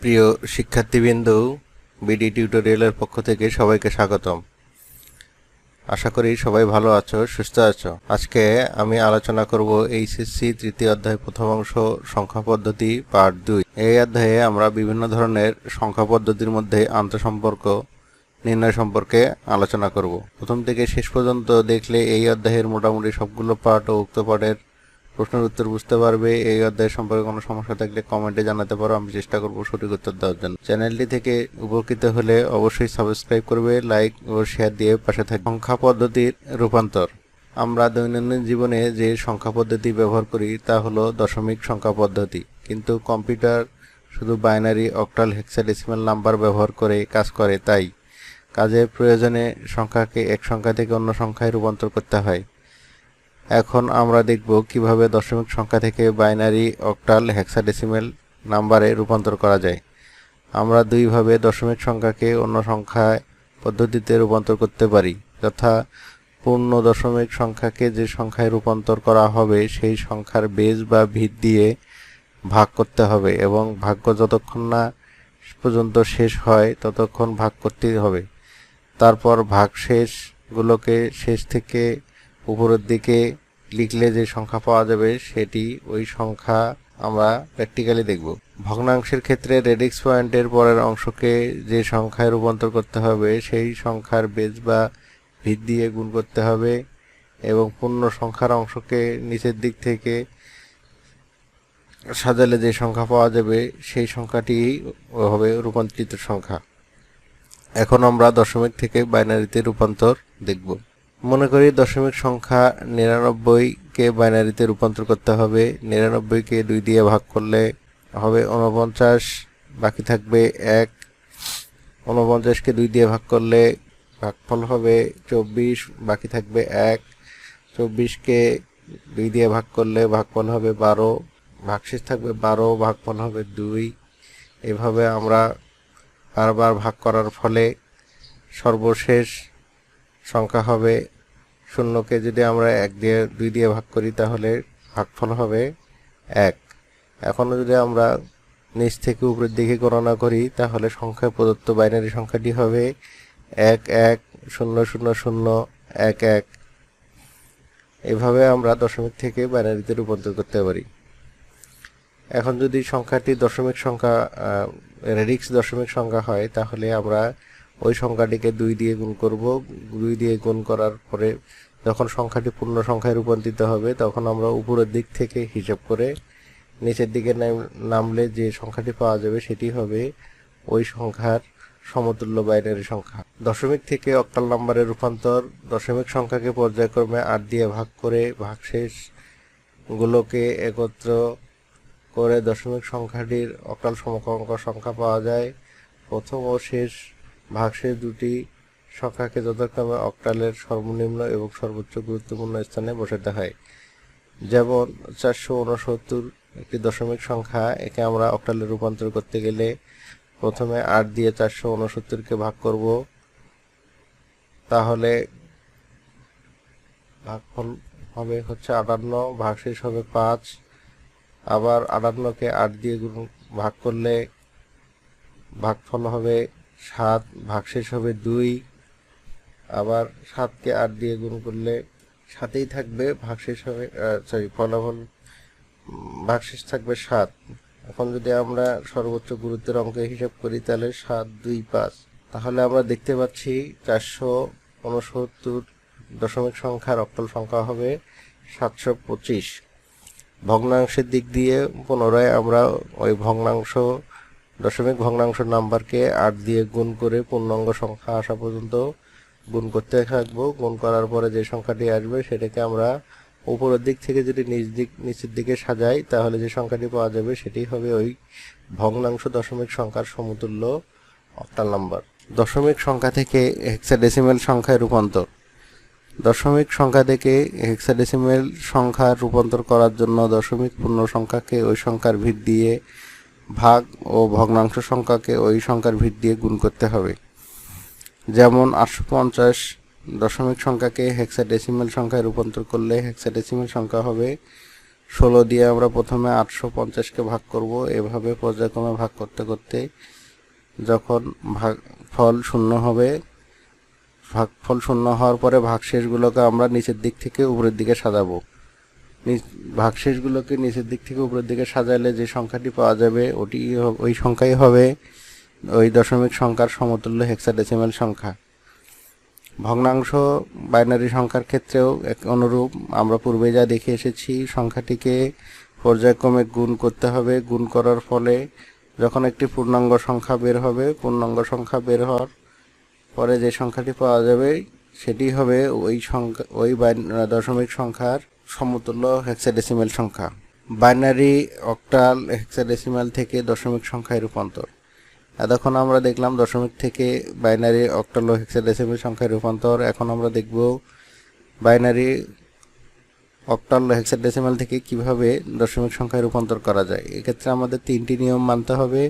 প্রিয় শিক্ষার্থীবৃন্দ, বিডি টিউটোরিয়ালের পক্ষ থেকে সবাইকে স্বাগতম। আশা করি সবাই ভালো আছো, সুস্থ আছো। আজকে আমি আলোচনা করব এইচএসসি তৃতীয় অধ্যায় প্রথম অংশ, সংখ্যা পদ্ধতি, পার্ট দুই। এই অধ্যায়ে আমরা বিভিন্ন ধরনের সংখ্যা পদ্ধতির মধ্যে আন্তঃসম্পর্ক নির্ণয় সম্পর্কে আলোচনা করব। প্রথম থেকে শেষ পর্যন্ত দেখলে এই অধ্যায়ের মোটামুটি সবগুলো পার্ট ও উক্ত পাঠের প্রশ্নের উত্তর বুঝতে পারবে। এই অধ্যায় সম্পর্কে কোনো সমস্যা থাকলে কমেন্টে জানাতে পারো। আমি চেষ্টা করব সঠিক উত্তর দেওয়ার জন্য। চ্যানেলটি থেকে উপকৃত হলে অবশ্যই সাবস্ক্রাইব করবে লাইক ও শেয়ার দিয়ে পাশে থাকবে। সংখ্যা পদ্ধতির রূপান্তর। আমরা দৈনন্দিন জীবনে যে সংখ্যা পদ্ধতি ব্যবহার করি তা হলো দশমিক সংখ্যা পদ্ধতি। কিন্তু কম্পিউটার শুধু বাইনারি অক্টাল হেক্সাডেসিমাল নাম্বার ব্যবহার করে কাজ করে, তাই কাজের প্রয়োজনে সংখ্যাকে এক সংখ্যা থেকে অন্য সংখ্যায় রূপান্তর করতে হয়। এখন আমরা দেখব কীভাবে দশমিক সংখ্যা থেকে বাইনারি অক্টাল হেক্সাডেসিমেল নাম্বারে রূপান্তর করা যায়। আমরা দুইভাবে দশমিক সংখ্যাকে অন্য সংখ্যায় পদ্ধতিতে রূপান্তর করতে পারি, যথা পূর্ণ দশমিক সংখ্যাকে যে সংখ্যায় রূপান্তর করা হবে, সেই সংখ্যার বেজ বা ভিত দিয়ে ভাগ করতে হবে এবং ভাগ্য যতক্ষণ না পর্যন্ত শেষ হয়, ততক্ষণ ভাগ করতেই হবে। তারপর ভাগ ভাগশেষগুলোকে শেষ থেকে উপরের দিকে লিখলে যে সংখ্যা পাওয়া যাবে, সেটি ওই সংখ্যা আমরা প্র্যাকটিক্যালি দেখব। ভগ্নাংশের ক্ষেত্রে রেডিক্স পয়েন্টের পরের অংশকে যে সংখ্যায় রূপান্তর করতে হবে, সেই সংখ্যার বেজ বা ভিত দিয়ে গুণ করতে হবে এবং পূর্ণ সংখ্যার অংশকে নিচের দিক থেকে সাজালে যে সংখ্যা পাওয়া যাবে, সেই সংখ্যাটি হবে রূপান্তরিত সংখ্যা। এখন আমরা দশমিক থেকে বাইনারিতে রূপান্তর দেখব। মনে করি দশমিক সংখ্যা নিরানব্বইকে বাইনারিতে রূপান্তর করতে হবে। নিরানব্বইকে দুই দিয়ে ভাগ করলে হবে উনপঞ্চাশ বাকি থাকবে এক। উনপঞ্চাশকে দুই দিয়ে ভাগ করলে ভাগফল হবে চব্বিশ, বাকি থাকবে এক। চব্বিশকে দুই দিয়ে ভাগ করলে ভাগফল হবে বারো। ভাগশেষ থাকবে বারো, ভাগফল হবে দুই। এভাবে আমরা বারবার ভাগ করার ফলে সর্বশেষ সংখ্যা হবে শূন্যকে যদি আমরা এক দিয়ে দুই দিয়ে ভাগ করি, তাহলে ভাগফল হবে এক। এখনও যদি আমরা নিচ থেকে উপরের দিকে গণনা করি, তাহলে সংখ্যা প্রদত্ত বাইনারি সংখ্যাটি হবে এক এক, শূন্য শূন্য শূন্য, এক এক। এভাবে আমরা দশমিক থেকে বাইনারিতে রূপান্তর করতে পারি। এখন যদি সংখ্যাটি দশমিক সংখ্যা রেডিক্স দশমিক সংখ্যা হয়, তাহলে আমরা ওই সংখ্যাটিকে দুই দিয়ে গুণ করব। দুই দিয়ে গুণ করার পরে যখন সংখ্যাটি পূর্ণ সংখ্যায় রূপান্তরিত হবে, তখন আমরা উপরের দিক থেকে হিসাব করে নিচের দিকে নামলে যে সংখ্যাটি পাওয়া যাবে সেটি হবে ওই সংখ্যার সমতুল্য বাইনারি সংখ্যা। দশমিক থেকে অক্টাল নাম্বারের রূপান্তর, দশমিক সংখ্যাকে পর্যায়ক্রমে আট দিয়ে ভাগ করে ভাগশেষ গুলোকে একত্র করে দশমিক সংখ্যাটির অক্টাল সমকঙ্ক সংখ্যা পাওয়া যায়। প্রথম ও শেষ ভাগশেষ দুটি সংখ্যাকে যথাক্রমে অক্টালের সর্বনিম্ন এবং সর্বোচ্চ গুরুত্বপূর্ণ স্থানে বসাতে হয় যেমন চারশো উনসত্তর একটি দশমিক সংখ্যা একে আমরা অক্টালে রূপান্তর করতে গেলে প্রথমে আট দিয়ে চারশো উনসত্তরকে ভাগ করব। তাহলে ভাগফল হবে হচ্ছে আটান্ন, ভাগশেষ হবে পাঁচ। আবার আটান্নকে আট দিয়ে ভাগ করলে ভাগফল হবে সাত ভাগশেষ হবে দুই। আবার সাতকে আট দিয়ে গুণ করলে সাতেই থাকবে ভাগশেষ হবে সরি ফলাফল ভাগশেষ থাকবে সাত। এখন যদি আমরা সর্বোচ্চ গুরুত্বের অঙ্ক হিসাব করি, তাহলে সাত, দুই, পাঁচ। তাহলে আমরা দেখতে পাচ্ছি চারশো উনসত্তর দশমিক সংখ্যার অক্টাল সংখ্যা হবে সাতশো পঁচিশ। ভগ্নাংশের দিক দিয়ে পুনরায় আমরা ওই ভগ্নাংশ দশমিক ভগ্নাংশ নাম্বারকে আট দিয়ে গুণ করে পূর্ণাঙ্গ সংখ্যা আসা পর্যন্ত গুণ করতে থাকব। গুণ করার পরে যে সংখ্যাটি আসবে, সেটাকে আমরা উপরের দিক থেকে যদি নিচ দিক, নিচের দিকে সাজাই, তাহলে যে সংখ্যাটি পাওয়া যাবে, সেটি হবে ওই ভগ্নাংশ দশমিক সংখ্যার সমতুল্য অক্টাল নাম্বার। দশমিক সংখ্যা থেকে হেক্সাডেসিমেল সংখ্যায় রূপান্তর। দশমিক সংখ্যা থেকে হেক্সাডেসিমেল সংখ্যা রূপান্তর করার জন্য দশমিক পূর্ণ সংখ্যাকে ওই সংখ্যার ভিত দিয়ে ভাগ ও ভগ্নাংশ সংখ্যাকে ওই সংখ্যার ভিত দিয়ে গুণ করতে হবে। যেমন আটশো পঞ্চাশ দশমিক সংখ্যাকে হেক্সাডেসিমেল সংখ্যায় রূপান্তর করলে হেক্সাডেসিমেল সংখ্যা হবে ষোলো দিয়ে আমরা প্রথমে আটশো পঞ্চাশকে ভাগ করব। এভাবে পর্যায়ক্রমে ভাগ করতে করতে যখন ভাগ ফল শূন্য হবে, ভাগফল শূন্য হওয়ার পরে ভাগশেষগুলোকে আমরা নিচের দিক থেকে উপরের দিকে সাজাবো। ভাগশেষগুলোকে নিচের দিক থেকে উপরের দিকে সাজালে যে সংখ্যাটি পাওয়া যাবে, ওটি ওই সংখ্যাই হবে ওই দশমিক সংখ্যার সমতুল্য হেক্সাডেসিমাল সংখ্যা। ভগ্নাংশ বাইনারি সংখ্যার ক্ষেত্রেও এক অনুরূপ। আমরা পূর্বে যা দেখে এসেছি, সংখ্যাটিকে পর্যায়ক্রমে গুণ করতে হবে। গুণ করার ফলে যখন একটি পূর্ণাঙ্গ সংখ্যা বের হবে, পূর্ণাঙ্গ সংখ্যা বের হওয়ার পরে যে সংখ্যাটি পাওয়া যাবে, সেটি হবে ওই সংখ্যা ওই দশমিক সংখ্যার সমতুল্য হেক্সাডেসিমাল সংখ্যা। বাইনারি অক্টাল হেক্সাডেসিমাল থেকে দশমিক সংখ্যায় রূপান্তর। এতক্ষণ আমরা দেখলাম দশমিক থেকে বাইনারি অক্টাল ও হেক্সাডেসিমাল সংখ্যায় রূপান্তর। এখন আমরা দেখব বাইনারি অক্টাল হেক্সাডেসিমাল থেকে কীভাবে দশমিক সংখ্যায় রূপান্তর করা যায়। এক্ষেত্রে আমাদের তিনটি নিয়ম মানতে হবে।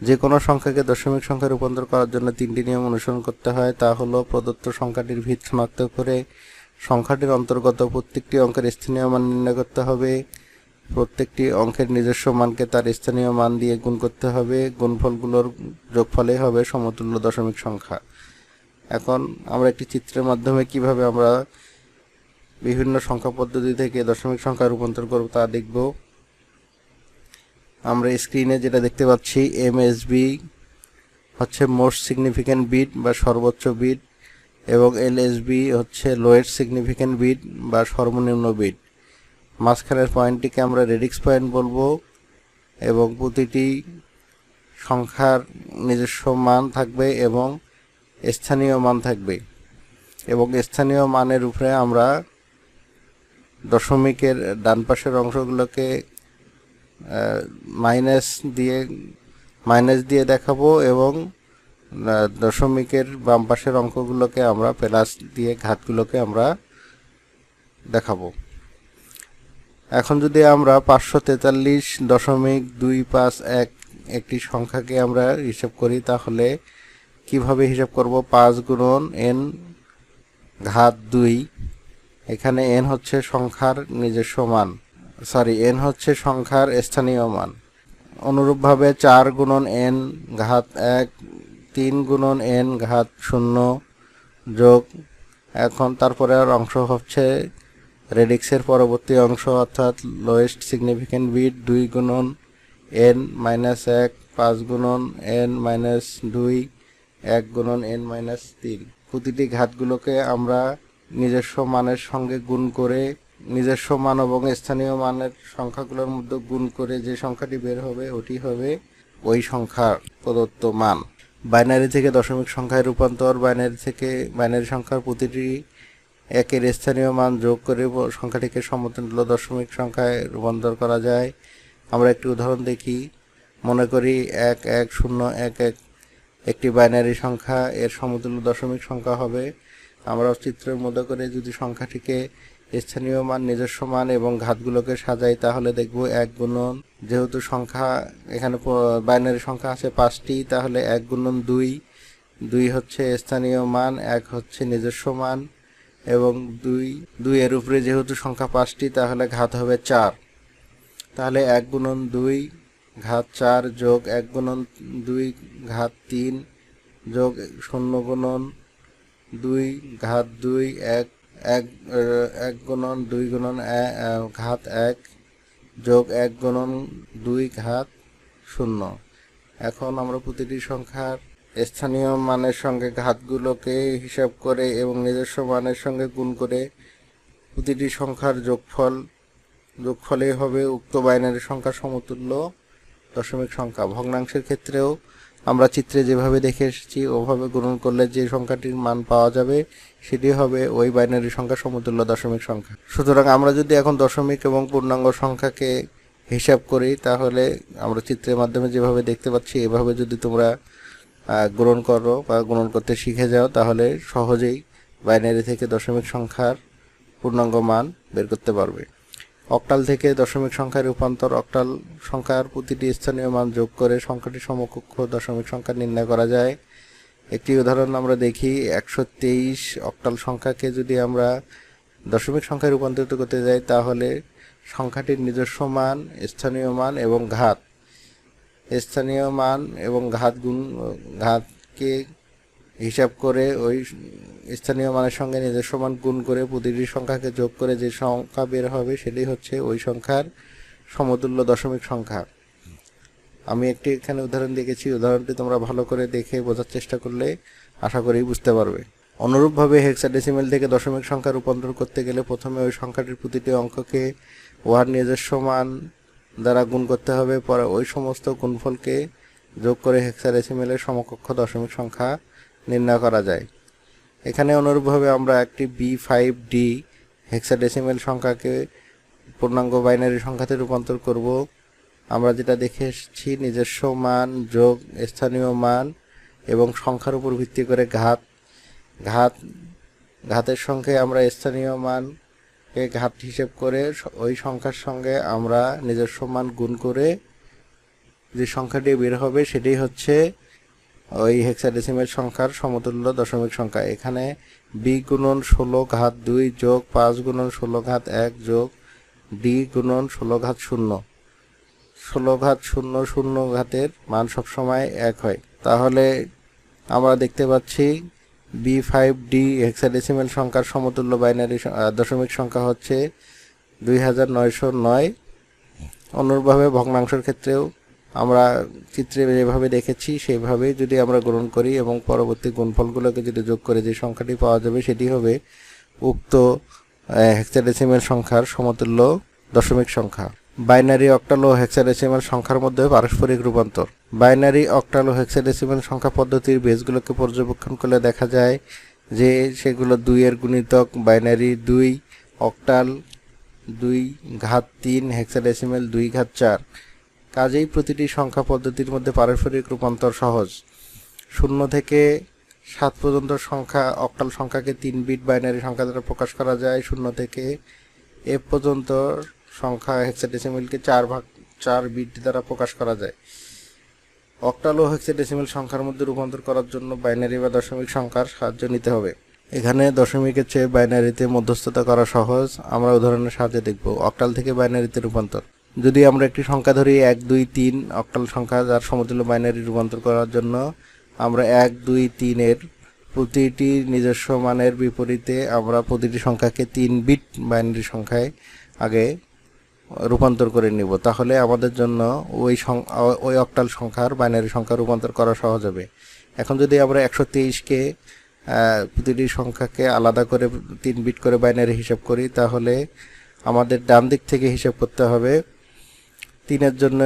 যে কোনো সংখ্যাকে দশমিক সংখ্যায় রূপান্তর করার জন্য তিনটি নিয়ম অনুসরণ করতে হয়। তা হলো প্রদত্ত সংখ্যাটির ভিত শনাক্ত করে সংখ্যাটির অন্তর্গত প্রত্যেকটি অঙ্কের স্থানীয় মান নির্ণয় করতে হবে। প্রত্যেকটি অঙ্কের নিজস্ব মানকে তার স্থানীয় মান দিয়ে গুণ করতে হবে। গুণফলগুলোর যোগফলে হবে সমতুল্য দশমিক সংখ্যা। এখন আমরা একটি চিত্রের মাধ্যমে কীভাবে আমরা বিভিন্ন সংখ্যা পদ্ধতি থেকে দশমিক সংখ্যা রূপান্তর করব তা দেখব। আমরা স্ক্রিনে যেটা দেখতে পাচ্ছি এমএসবি হচ্ছে মোস্ট সিগনিফিক্যান্ট বিট বা সর্বোচ্চ বিট এবং এলএসবি হচ্ছে লোয়েস্ট সিগনিফিক্যান্ট বিট বা সর্বনিম্ন বিট। মাঝখানের পয়েন্টটিকে আমরা রেডিক্স পয়েন্ট বলব এবং প্রতিটি সংখ্যার নিজস্ব মান থাকবে এবং স্থানীয় মান থাকবে। এবং স্থানীয় মানের উপরে আমরা দশমিকের ডান পাশের অংশগুলোকে মাইনাস দিয়ে মাইনাস দিয়ে দেখাবো এবং দশমিকের বাম পাশের অঙ্কগুলোকে আমরা, প্লাস দিয়ে ঘাতগুলোকে আমরা দেখাবো। এখন যদি আমরা পাঁচশো তেতাল্লিশ দশমিক দুই পাঁচ এক একটি সংখ্যাকে আমরা হিসাব করি, তাহলে কীভাবে হিসাব করব? পাঁচ গুণন এন ঘাত দুই। এখানে এন হচ্ছে সংখ্যার নিজস্ব মান। সরি, এন হচ্ছে সংখ্যার স্থানীয় মান। অনুরূপভাবে চার গুণন এন ঘাত এক তিন গুণন এন ঘাত শূন্য যোগ। এখন তারপরে আর অংশ হচ্ছে রেডিক্সের পরবর্তী অংশ, অর্থাৎ লোয়েস্ট সিগনিফিক্যান্ট বিট দুই গুণন এন মাইনাস এক, পাঁচ গুণন এন মাইনাস দুই, এক গুণন এন মাইনাস তিন। প্রতিটি ঘাতগুলোকে আমরা নিজস্ব মানের সঙ্গে গুণ করে, নিজস্ব মান এবং স্থানীয় মানের সংখ্যাগুলোর মধ্যে গুণ করে যে সংখ্যাটি বের হবে ওটি হবে ওই সংখ্যার প্রদত্ত মান। বাইনারি থেকে দশমিক সংখ্যায় রূপান্তর, বাইনারি থেকে বাইনারি সংখ্যার প্রতিটি একের স্থানীয় মান যোগ করে সংখ্যাটিকে সমতুল্য দশমিক সংখ্যায় রূপান্তর করা যায়। আমরা একটি উদাহরণ দেখি। মনে করি এক এক, শূন্য, এক এক একটি বাইনারি সংখ্যা, এর সমতুল্য দশমিক সংখ্যা হবে। আমরা চিত্রের মধ্যে করে যদি সংখ্যাটিকে স্থানীয় মান, নিজস্ব মান এবং ঘাতগুলোকে সাজাই, তাহলে দেখব এক গুণন, যেহেতু সংখ্যা এখানে বাইনারি সংখ্যা আছে পাঁচটি, তাহলে এক গুণন দুই দুই হচ্ছে স্থানীয় মান, এক হচ্ছে নিজস্ব মান, এবং দুই দুই এর উপরে যেহেতু সংখ্যা পাঁচটি, তাহলে ঘাত হবে চার। তাহলে এক গুণন দুই ঘাত চার যোগ এক গুণন দুই ঘাত তিন যোগ শূন্য গুণন দুই ঘাত দুই এক এক এক গুণন দুই গুণন ঘাত এক যোগ এক গুণন দুই ঘাত শূন্য। এখন আমরা প্রতিটি সংখ্যার স্থানীয় মানের সঙ্গে ঘাতগুলোকে হিসাব করে এবং নিজস্ব মানের সঙ্গে গুণ করে প্রতিটি সংখ্যার যোগফল, যোগফলে হবে উক্ত বাইনারি সংখ্যা সমতুল্য দশমিক সংখ্যা। ভগ্নাংশের ক্ষেত্রেও আমরা চিত্রে যেভাবে দেখে এসেছি, ওভাবে গ্রহণ করলে যে সংখ্যাটির মান পাওয়া যাবে, সেটি হবে ওই বাইনারি সংখ্যা সমতুল্য দশমিক সংখ্যা। সুতরাং আমরা যদি এখন দশমিক এবং পূর্ণাঙ্গ সংখ্যাকে হিসাব করি, তাহলে আমরা চিত্রের মাধ্যমে যেভাবে দেখতে পাচ্ছি, এভাবে যদি তোমরা গ্রহণ করো বা গ্রহণ করতে শিখে যাও, তাহলে সহজেই বাইনারি থেকে দশমিক সংখ্যার পূর্ণাঙ্গ মান বের করতে পারবে। অক্টাল থেকে দশমিক সংখ্যায় রূপান্তর, অক্টাল সংখ্যার প্রতিটি স্থানীয় মান যোগ করে সংখ্যাটি সমকক্ষ দশমিক সংখ্যা নির্ণয় করা যায়। একটি উদাহরণ আমরা দেখি, একশো তেইশ অক্টাল সংখ্যাকে যদি আমরা দশমিক সংখ্যায় রূপান্তরিত করতে যাই, তাহলে সংখ্যাটির নিজস্ব মান, স্থানীয় মান এবং ঘাত। স্থানীয় মান এবং ঘাত গুণ, ঘাতকে হিসাব করে ওই স্থানীয় মানের সঙ্গে নিজস্ব মান গুণ করে প্রতিটি সংখ্যাকে যোগ করে যে সংখ্যা বের হবে সেটি হচ্ছে ওই সংখ্যার সমতুল্য দশমিক সংখ্যা। আমি একটি এখানে উদাহরণ দেখেছি, উদাহরণটি তোমরা ভালো করে দেখে বোঝার চেষ্টা করলে আশা করি বুঝতে পারবে। অনুরূপভাবে হেক্সাডেসিমেল থেকে দশমিক সংখ্যা রূপান্তর করতে গেলে প্রথমে ওই সংখ্যাটির প্রতিটি অঙ্ককে উহার নিজস্ব মান দ্বারা গুণ করতে হবে, পরে ওই সমস্ত গুণফলকে যোগ করে হেক্সাডেসিমেলের সমকক্ষ দশমিক সংখ্যা নির্ণয় করা যায়। এখানে অনুরূপভাবে আমরা একটি বি ফাইভ ডি হেক্সাডেসিমেল সংখ্যাকে পূর্ণাঙ্গ বাইনারি সংখ্যাতে রূপান্তর করব। আমরা যেটা দেখে এসেছি, নিজস্ব মান, যোগ, স্থানীয় মান এবং সংখ্যার উপর ভিত্তি করে ঘাত। ঘাত, ঘাতের সঙ্গে আমরা স্থানীয় মানকে ঘাত হিসেব করে ওই সংখ্যার সঙ্গে আমরা নিজস্ব মান গুণ করে যে সংখ্যাটি বের হবে সেটাই হচ্ছে ওই হেক্সাডেসিমেল সংখ্যার সমতুল্য দশমিক সংখ্যা। এখানে বি গুণন ষোলো ঘাত দুই যোগ পাঁচ গুণন ষোলো ঘাত এক যোগ ডি গুণন ষোলো ঘাত শূন্য। ষোলো ঘাত শূন্য শূন্য ঘাতের মান সবসময় এক হয়। তাহলে আমরা দেখতে পাচ্ছি বি ফাইভ ডি হেক্সাডেসিমেল সংখ্যার সমতুল্য বাইনারি দশমিক সংখ্যা হচ্ছে দুই হাজার নয়শো নয়। অনুরূপভাবে ভগ্নাংশের ক্ষেত্রেও আমরা চিত্রে যেভাবে দেখেছি সেইভাবেই যদি আমরা গ্রহণ করি এবং পরবর্তী গুণফলগুলোকে যদি যোগ করে যে সংখ্যাটি পাওয়া যাবে, সেটি হবে উক্ত হেক্সাডেসিমেল সংখ্যার সমতুল্য দশমিক সংখ্যা। বাইনারি অক্টাল ও সংখ্যার মধ্যে পারস্পরিক রূপান্তর। বাইনারি অক্টাল ও সংখ্যা পদ্ধতির বেসগুলোকে পর্যবেক্ষণ করলে দেখা যায় যে সেগুলো দুইয়ের গুণিতক। বাইনারি দুই, অক্টাল দুই, ঘাত তিন হেক্সাডেসিমেল দুই, ঘাত চার। কাজেই প্রতিটি সংখ্যা পদ্ধতির মধ্যে পারস্পরিক রূপান্তর সহজ। শূন্য থেকে সাত পর্যন্ত সংখ্যা, অক্টাল সংখ্যাকে তিন বিট বাইনারি সংখ্যা দ্বারা প্রকাশ করা যায়। শূন্য থেকে এ পর্যন্ত সংখ্যা হেক্সাডেসিমেলকে চার ভাগ, চার বিট দ্বারা প্রকাশ করা যায়। অক্টাল ও হেক্সাডেসিমেল সংখ্যার মধ্যে রূপান্তর করার জন্য বাইনারি বা দশমিক সংখ্যার সাহায্য নিতে হবে। এখানে দশমিকের চেয়ে বাইনারিতে মধ্যস্থতা করা সহজ। আমরা উদাহরণের সাহায্যে দেখব। অক্টাল থেকে বাইনারিতে রূপান্তর। যদি আমরা একটি সংখ্যা ধরি এক, দুই, তিন, অক্টাল সংখ্যা যার সমতুল্য বাইনারি রূপান্তর করার জন্য, আমরা এক, দুই, তিনের প্রতিটি নিজস্ব মানের বিপরীতে আমরা প্রতিটি সংখ্যাকে তিন বিট বাইনারি সংখ্যায় আগে রূপান্তর করে নিব। তাহলে আমাদের জন্য ওই ওই অক্টাল সংখ্যার বাইনারি সংখ্যা রূপান্তর করা সহজ হবে। এখন যদি আমরা একশো তেইশকে প্রতিটি সংখ্যাকে আলাদা করে তিন বিট করে বাইনারি হিসাব করি, তাহলে আমাদের ডান দিক থেকে হিসাব করতে হবে তিনের জন্য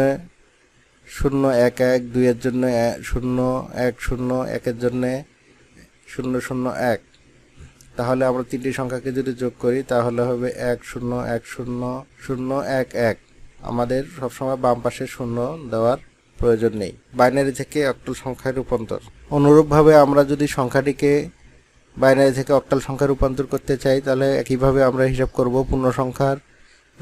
শূন্য এক এক, দুইয়ের জন্য শূন্য এক শূন্য, একের জন্য শূন্য শূন্য এক। তাহলে আমরা তিনটি সংখ্যাকে যদি যোগ করি, তাহলে হবে এক শূন্য এক শূন্য শূন্য এক এক। আমাদের সবসময় বাম পাশে শূন্য দেওয়ার প্রয়োজন নেই। বাইনারি থেকে অক্টাল সংখ্যায় রূপান্তর। অনুরূপভাবে আমরা যদি সংখ্যাটিকে বাইনারি থেকে অক্টাল সংখ্যা রূপান্তর করতে চাই, তাহলে একইভাবে আমরা হিসাব করব পূর্ণ সংখ্যার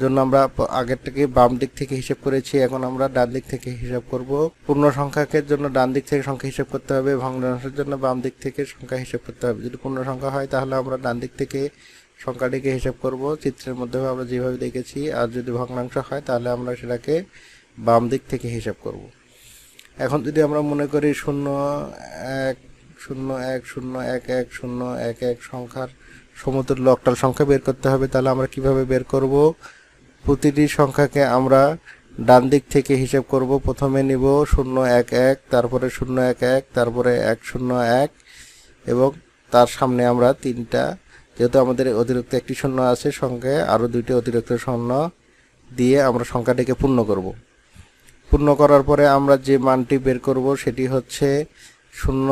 জন্য আমরা আগের থেকে বাম দিক থেকে হিসাব করেছি, এখন আমরা ডান দিক থেকে হিসাব করব। পূর্ণ সংখ্যাকে জন্য ডান দিক থেকে সংখ্যা হিসাব করতে হবে ভগ্নাংশের জন্য বাম দিক থেকে সংখ্যা হিসাব করতে হবে। যদি পূর্ণ সংখ্যা হয়, তাহলে আমরা ডান দিক থেকে সংখ্যাটিকে হিসাব করব। চিত্রের মধ্যে আমরা যেভাবে দেখেছি, আর যদি ভগ্নাংশ হয়, তাহলে আমরা সেটাকে বাম দিক থেকে হিসাব করব। এখন যদি আমরা মনে করি শূন্য এক শূন্য এক শূন্য এক এক, শূন্য এক এক সংখ্যার সমতুল্য অক্টাল সংখ্যা বের করতে হবে, তাহলে আমরা কীভাবে বের করব? প্রতিটি সংখ্যাকে আমরা ডান দিক থেকে হিসাব করব। প্রথমে নিব শূন্য এক এক, তারপরে শূন্য এক এক, তারপরে এক শূন্য এক, এবং তার সামনে আমরা তিনটা। যেহেতু আমাদের অতিরিক্ত একটি শূন্য আছে সঙ্গে, আরও দুইটি অতিরিক্ত শূন্য দিয়ে আমরা সংখ্যাটিকে পূর্ণ করব। পূর্ণ করার পরে আমরা যে মানটি বের করব সেটি হচ্ছে শূন্য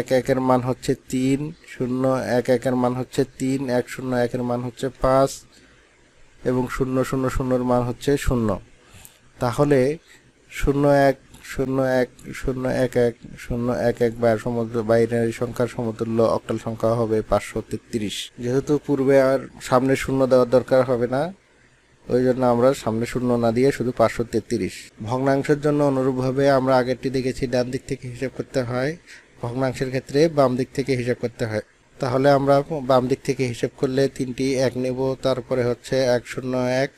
এক একের মান হচ্ছে তিন, শূন্য এক একের মান হচ্ছে তিন, এক শূন্য একের মান হচ্ছে পাঁচ এবং শূন্য শূন্য, শূন্যর মান হচ্ছে শূন্য। তাহলে শূন্য এক শূন্য এক শূন্য এক এক, শূন্য এক এক বা সমুদ্র বাইনারি সংখ্যার সমতুল্য অক্টাল সংখ্যা হবে পাঁচশো তেত্রিশ। যেহেতু পূর্বে আর সামনে শূন্য দেওয়ার দরকার হবে না, ওই জন্য আমরা সামনে শূন্য না দিয়ে শুধু পাঁচশো তেত্রিশ। ভগ্নাংশের জন্য অনুরূপভাবে আমরা আগেরটি দেখেছি, ডান দিক থেকে হিসাব করতে হয়। ভগ্নাংশের ক্ষেত্রে বাম দিক থেকে হিসাব করতে হয়। তাহলে আমরা বাম দিক থেকে হিসেব করলে তিনটি এক নেব, তারপরে হচ্ছে এক শূন্য এক,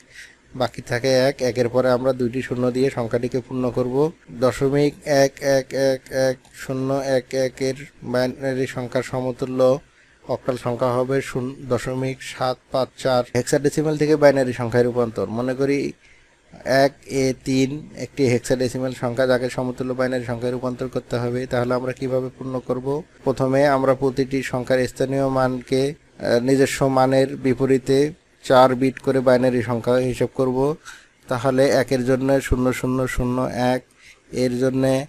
বাকি থাকে এক, একের পরে আমরা দুইটি শূন্য দিয়ে সংখ্যাটিকে পূর্ণ করব। দশমিক এক এক এক এক শূন্য এক একের বাইনারি সংখ্যার সমতুল্য অক্টাল সংখ্যা হবে শূন্য দশমিক সাত পাঁচ চার। হেক্সাডেসিমাল থেকে বাইনারি সংখ্যায় রূপান্তর। মনে করি এক, এ, তিন, একটি হেক্সাডেসিমাল সংখ্যা যাকে সমতুল্য বাইনারি সংখ্যায় রূপান্তর করতে হবে, তাহলে আমরা কীভাবে পূর্ণ করব? প্রথমে আমরা প্রতিটি সংখ্যার স্থানীয় মানকে নিজস্ব মানের বিপরীতে চার বিট করে বাইনারি সংখ্যা হিসাব করব। তাহলে একের জন্য শূন্য শূন্য শূন্য, এক, এর জন্যে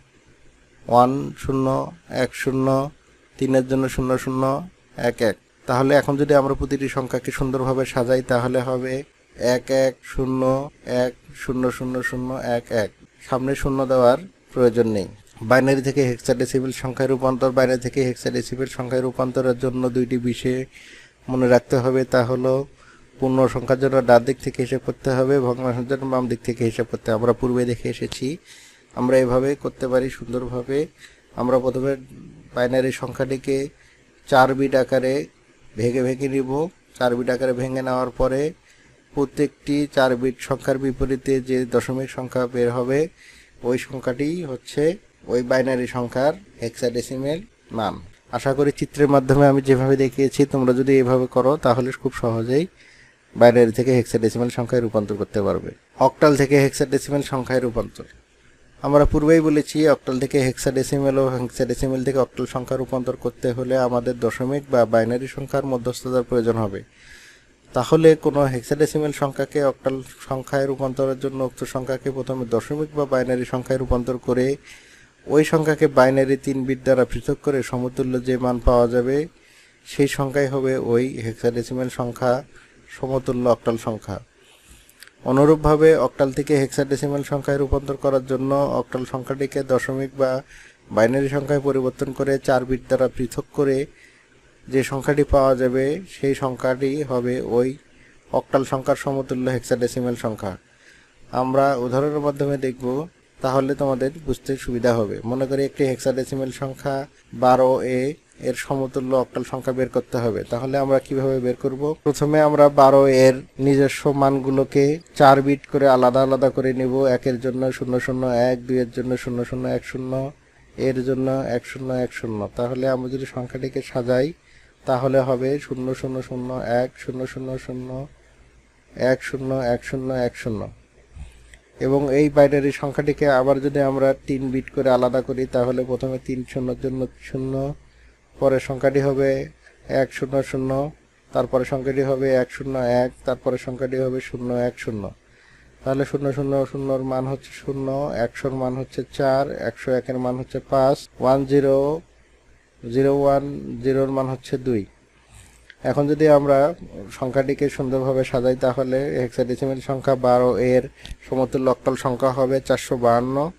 ওয়ান, শূন্য, এক, শূন্য, তিনের জন্য শূন্য শূন্য, এক এক। তাহলে এখন যদি আমরা প্রতিটি সংখ্যাকে সুন্দরভাবে সাজাই, তাহলে হবে এক এক, শূন্য, এক শূন্য শূন্য শূন্য এক এক। সামনে শূন্য দেওয়ার প্রয়োজন নেই। বাইনারি থেকে হেক্সাডেসিবেল সংখ্যায় রূপান্তর, বাইনারি থেকে হেক্সাডেসিবেল সংখ্যায় রূপান্তরের জন্য দুইটি বিষয় মনে রাখতে হবে। তা হলো পূর্ণ সংখ্যার জন্য ডান দিক থেকে হিসাব করতে হবে, ভগ্নাংশের জন্য বাম দিক থেকে হিসাব করতে হবে। আমরা পূর্বে দেখে এসেছি, আমরা এভাবে করতে পারি সুন্দরভাবে। আমরা প্রথমে বাইনারি সংখ্যাটিকে চার বিট আকারে ভেঙে ভেঙে নিব। চার বিট আকারে ভেঙে নেওয়ার পরে প্রত্যেকটি চার বিট সংখ্যার বিপরীতে যে দশমিক সংখ্যা বের হবে, ওই সংখ্যাটি হচ্ছে ওই বাইনারি সংখ্যার হেক্সাডেসিমেল মান। আশা করি চিত্রের মাধ্যমে আমি যেভাবে দেখিয়েছি, তোমরা যদি এভাবে করো, তাহলে খুব সহজেই বাইনারি থেকে হেক্সাডেসিমেল সংখ্যায় রূপান্তর করতে পারবে। অক্টাল থেকে হেক্সাডেসিমেল সংখ্যায় রূপান্তর। আমরা পূর্বেই বলেছি অক্টাল থেকে হেক্সাডেসিমেল ও হেক্সাডেসিমেল থেকে অক্টাল সংখ্যা রূপান্তর করতে হলে আমাদের দশমিক বা বাইনারি সংখ্যার মধ্যস্থতার প্রয়োজন হবে। তাহলে কোনো হেক্সাডেসিমেল সংখ্যাকে অক্টাল সংখ্যায় রূপান্তরের জন্য উক্ত সংখ্যাকে প্রথমে দশমিক বা বাইনারি সংখ্যায় রূপান্তর করে ওই সংখ্যাকে বাইনারি তিন বিট দ্বারা পৃথক করে সমতুল্য যে মান পাওয়া যাবে, সেই সংখ্যাই হবে ওই হেক্সাডেসিমেল সংখ্যা, সমতুল্য অক্টাল সংখ্যা। অনুরূপভাবে অক্টাল থেকে হেক্সাডেসিমাল সংখ্যায় রূপান্তর করার জন্য অক্টাল সংখ্যাটিকে দশমিক বা বাইনারি সংখ্যায় পরিবর্তন করে চার বিট দ্বারা পৃথক করে যে সংখ্যাটি পাওয়া যাবে, সেই সংখ্যাটি হবে ওই অক্টাল সংখ্যার সমতুল্য হেক্সাডেসিমাল সংখ্যা। আমরা উদাহরণের মাধ্যমে দেখব, তাহলে তোমাদের বুঝতে সুবিধা হবে। মনে করি একটি হেক্সাডেসিমাল সংখ্যা বারো এ এর সমতুল্য অক্টাল সংখ্যা বের করতে হবে। তাহলে আমরা কীভাবে বের করব? প্রথমে আমরা বারো এর নিজস্ব মানগুলোকে চার বিট করে আলাদা আলাদা করে নিব। একের জন্য শূন্য শূন্য এক, দুইয়ের জন্য শূন্য শূন্য এক শূন্য, এর জন্য এক শূন্য এক শূন্য। তাহলে আমরা যদি সংখ্যাটিকে সাজাই তাহলে হবে শূন্য শূন্য শূন্য এক, শূন্য শূন্য শূন্য, এক শূন্য এক শূন্য এক শূন্য। এবং এই বাইনারি সংখ্যাটিকে আবার যদি আমরা তিন বিট করে আলাদা করি, তাহলে প্রথমে তিন শূন্যর জন্য শূন্য পরের সংখ্যাটি হবে এক শূন্য শূন্য, তারপরে সংখ্যাটি হবে এক শূন্য এক, তারপরে সংখ্যাটি হবে শূন্য এক শূন্য। তাহলে শূন্য শূন্য শূন্যর মান হচ্ছে শূন্য, একশোর মান হচ্ছে চার, একশো একের মান হচ্ছে পাঁচ ওয়ান জিরো জিরো ওয়ান, জিরোর মান হচ্ছে দুই। এখন যদি আমরা সংখ্যাটিকে সুন্দরভাবে সাজাই, তাহলে হেক্সাডেসিমেল সংখ্যা বারো, এর সমতুল্য অক্টাল সংখ্যা হবে চারশো বাহান্ন।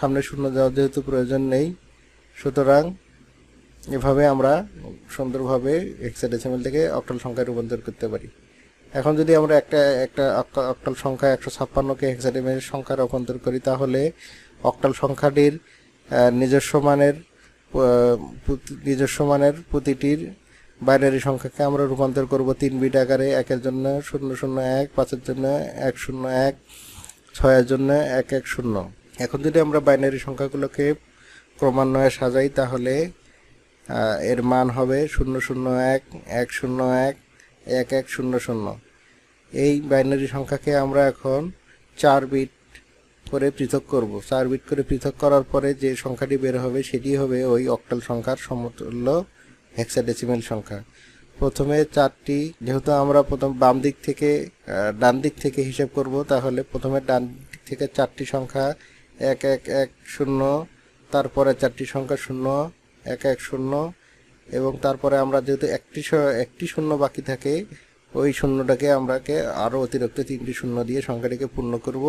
সামনে শূন্য দেওয়ার যেহেতু প্রয়োজন নেই, সুতরাং এভাবে আমরা সুন্দরভাবে হেক্সাডেসিমেল থেকে অক্টাল সংখ্যায় রূপান্তর করতে পারি। এখন যদি আমরা একটা একটা অক্টা- অক্টাল সংখ্যা একশো ছাপ্পান্নকে হেক্সাডেসিমেল সংখ্যায় রূপান্তর করি, তাহলে অক্টাল সংখ্যাটির নিজস্ব মানের নিজস্ব মানের প্রতিটির বাইনারি সংখ্যাকে আমরা রূপান্তর করব তিন বিট আকারে, একের জন্য শূন্য শূন্য এক, পাঁচের জন্য এক শূন্য এক, ছয়ের জন্য এক এক শূন্য। এখন যদি আমরা বাইনারি সংখ্যাগুলোকে ক্রমান্বয়ে সাজাই, তাহলে এর মান হবে শূন্য শূন্য এক এক শূন্য এক এক এক শূন্য শূন্য। এই বাইনারি সংখ্যাকে আমরা এখন চার বিট করে পৃথক করব। চার বিট করে পৃথক করার পরে যে সংখ্যাটি বের হবে সেটি হবে ওই অক্টাল সংখ্যার সমতুল্য হেক্সাডেসিমেল সংখ্যা। প্রথমে চারটি, যেহেতু আমরা প্রথম বাম দিক থেকে ডান দিক থেকে হিসাব করব, তাহলে প্রথমে ডান দিক থেকে চারটি সংখ্যা, এক এক এক, শূন্য, তারপরে চারটি সংখ্যা, শূন্য, এক এক, শূন্য, এবং তারপরে আমরা যেহেতু একটি একটি শূন্য বাকি থাকে, ওই শূন্যটাকে আমরাকে আরও অতিরিক্ত তিনটি শূন্য দিয়ে সংখ্যাটিকে পূর্ণ করব।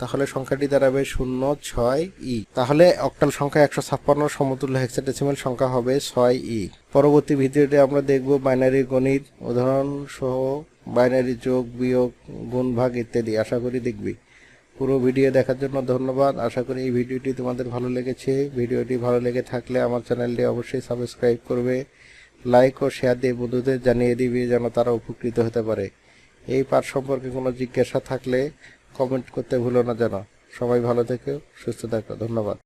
তাহলে সংখ্যাটি দাঁড়াবে শূন্য ছয় ই। তাহলে অক্টাল সংখ্যা একশো ছাপ্পান্ন, সমতুল্য হেক্সাডেসিমাল সংখ্যা হবে ছয় ই। পরবর্তী ভিডিওতে আমরা দেখব বাইনারি গণিত, উদাহরণ সহ বাইনারি যোগ, বিয়োগ, গুণ, ভাগ ইত্যাদি। আশা করি দেখবি। পুরো ভিডিও দেখার জন্য ধন্যবাদ। আশা করি এই ভিডিওটি তোমাদের ভালো লেগেছে। ভিডিওটি ভালো লেগে থাকলে আমার চ্যানেলটি অবশ্যই সাবস্ক্রাইব করবে। লাইক ও শেয়ার দিয়ে বন্ধুদের জানিয়ে দিবে যেন তারা উপকৃত হতে পারে। এই পাঠ সম্পর্কে কোনো জিজ্ঞাসা থাকলে কমেন্ট করতে ভুলো না যেন। সবাই ভালো থেকো সুস্থ থাকো ধন্যবাদ।